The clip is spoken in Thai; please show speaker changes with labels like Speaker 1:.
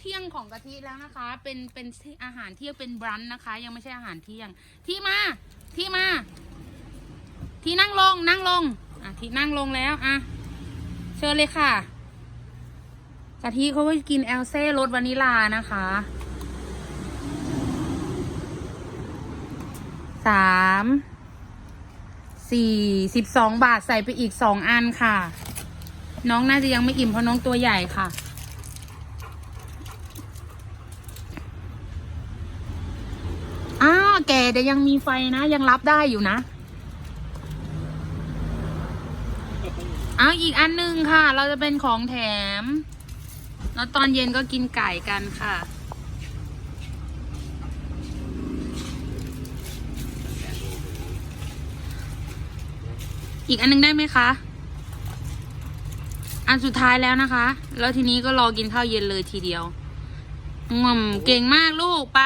Speaker 1: เที่ยงของกะทิแล้วนะคะ เป็นเป็นอาหารเที่ยงเป็นบรันช์นะคะ ยังไม่ใช่อาหารเที่ยง ที่มาที่มา ที่นั่งลงนั่งลงอะที่นั่งลงแล้วอะเชิญเลยค่ะกะทิเขาก็กินแอลเซ่รสวานิลานะคะ สาม สี่สิบสองบาทใส่ไปอีกสองอันค่ะ น้องน่าจะยังไม่อิ่มเพราะน้องตัวใหญ่ค่ะ อ้าว แกแต่ยังมีไฟนะยังรับได้อยู่นะเอาอีกอันหนึ่งค่ะ เราจะเป็นของแถม แล้วตอนเย็นก็กินไก่กันค่ะ อีกอันหนึงได้ไหมคะ อันสุดท้ายแล้วนะคะ แล้วทีนี้ก็รอกินข้าวเย็นเลยทีเดียวงมเก่งมากลูกไป